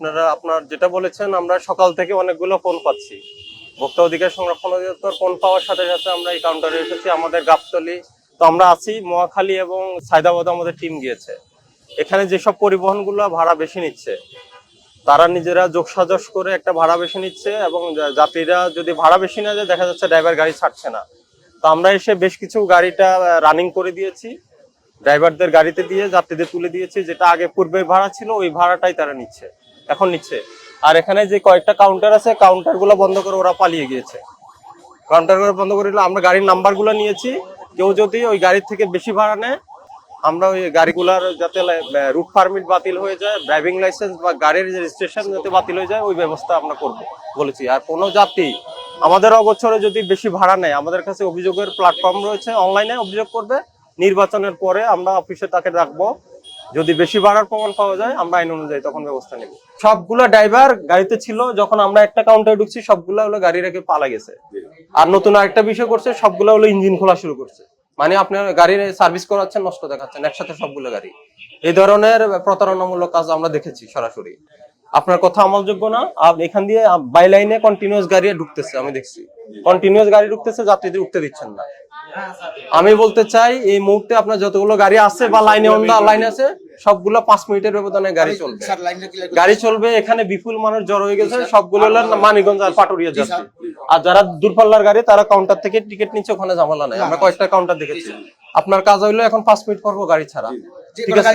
আপনারা, আপনার যেটা বলেছেন, আমরা সকাল থেকে অনেকগুলো ফোন পাচ্ছি। ভোক্তা অধিকার সংরক্ষণ অধিদপ্তর ফোন পাওয়ার সাথে সাথে আমরা এই কাউন্টারে এসেছি, আমাদের গাবতলি। তো আমরা আছি মোয়াখালী এবং সায়দাবাদ আমাদের টিম গিয়েছে। এখানে যেসব পরিবহনগুলো ভাড়া বেশি নিচ্ছে, তারা নিজেরা যোগসাজশ করে একটা ভাড়া বেশি নিচ্ছে এবং যাত্রীরা যদি ভাড়া বেশি না যায়, দেখা যাচ্ছে ড্রাইভার গাড়ি ছাড়ছে না। তো আমরা এসে বেশ কিছু গাড়িটা রানিং করে দিয়েছি। ড্রাইভারদের গাড়িতে দিয়ে যাত্রীদের তুলে দিয়েছি, যেটা আগে পূর্বের ভাড়া ছিল, ওই ভাড়াটাই তারা নিচ্ছে। এখন নিচ্ছে। আর এখানে যে কয়েকটা কাউন্টার আছে কাউন্টারগুলো বন্ধ করে ওরা পালিয়ে গিয়েছে। কাউন্টারগুলো বন্ধ করে আমরা গাড়ির নাম্বারগুলো নিয়েছি। কেউ যদি ওই গাড়ির থেকে বেশি ভাড়া নেয়, আমরা ওই গাড়িগুলার যাতে রুট পারমিট বাতিল হয়ে যায় ড্রাইভিং লাইসেন্স বা গাড়ির রেজিস্ট্রেশন যাতে বাতিল হয়ে যায়, ওই ব্যবস্থা আমরা করব বলেছি। আর কোনো যাত্রী আমাদের অগোচরে যদি বেশি ভাড়া নেয়, আমাদের কাছে অভিযোগের প্ল্যাটফর্ম রয়েছে। অনলাইনে অভিযোগ করবে। নির্বাচনের পরে আমরা অফিসে তাকে রাখব যদি বেশি ভাড়ার প্রমাণ পাওয়া যায়, আমরা আইন অনুযায়ী তখন ব্যবস্থা নেব। সবগুলো ড্রাইভার গাড়িতে ছিল, যখন আমরা একটা কাউন্টারে ঢুকছি, সবগুলো হলো গাড়ি রেখে পালা গেছে। আর নতুন আরেকটা বিষয় করছে, সবগুলো হলো ইঞ্জিন খোলা শুরু করছে। মানে আপনার গাড়ির সার্ভিস করাচ্ছেন, নষ্ট দেখাচ্ছেন, একসাথে সবগুলো গাড়ি। এই ধরনের প্রতারণামূলক কাজ আমরা দেখেছি সরাসরি। আপনার কথা আমলযোগ্য না এখান দিয়ে বাই লাইনে কন্টিনিউয়াস গাড়ি ঢুকতেছে, আমি দেখছি। কন্টিনিউয়াস গাড়ি ঢুকতেছে, যাত্রীদের উঠতে দিচ্ছেন না। আমি বলতে চাই এই মুহূর্তে আপনার যতগুলো গাড়ি আছে বা লাইনে অন্য লাইন আছে সবগুলো পাঁচ মিনিটের ব্যবধানে গাড়ি চলবে। গাড়ি চলবে এখানে বিপুল মানুষ জড়ো হয়ে গেছে সবগুলো হলো মানিকগঞ্জ আর পাটুরিয়া যাচ্ছে আর যারা দূরপাল্লার গাড়ি তারা কাউন্টার থেকে টিকিট নিচ্ছে ওখানে জামালা নাই। আমরা কয়েকটা কাউন্টার দেখেছি। আপনার কাজ হইল এখন পাঁচ মিনিট করব গাড়ি ছাড়া। ঠিক আছে?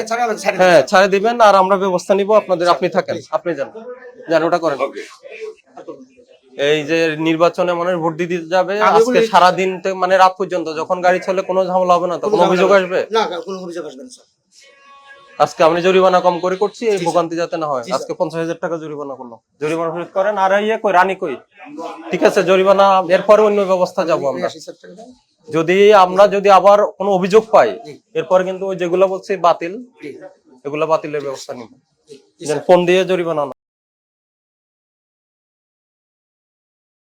হ্যাঁ ছাড়ে দিবেন আর আমরা ব্যবস্থা নিব। আপনাদের আপনি থাকেন। আপনি যান। যান ওটা করেন। এই যে নির্বাচনে মানুষ ভোট দিতে যাবে আজকে সারা দিন থেকে মানে রাত পর্যন্ত যখন গাড়ি চলে কোনো ঝামেলা হবে না তো? কোনো অভিযোগ আসবে? না কোনো অভিযোগ আসবে না স্যার। আজকে আমি জরিমানা কম করে করছি এই ভোগান্তি যাতে না হয়। আজকে পঞ্চাশ হাজার টাকা জরিমানা করল জরিমানা ফেরত করেন আর ইয়ে কই রানী কই? ঠিক আছে জরিমানা এরপরে অন্য ব্যবস্থা যাব আমরা। যদি আমরা যদি আবার কোনো অভিযোগ পাই এরপরে কিন্তু ওই যেগুলো বলছি বাতিল এগুলো বাতিলের ব্যবস্থা নিব। ফোন দিয়ে জরিমানা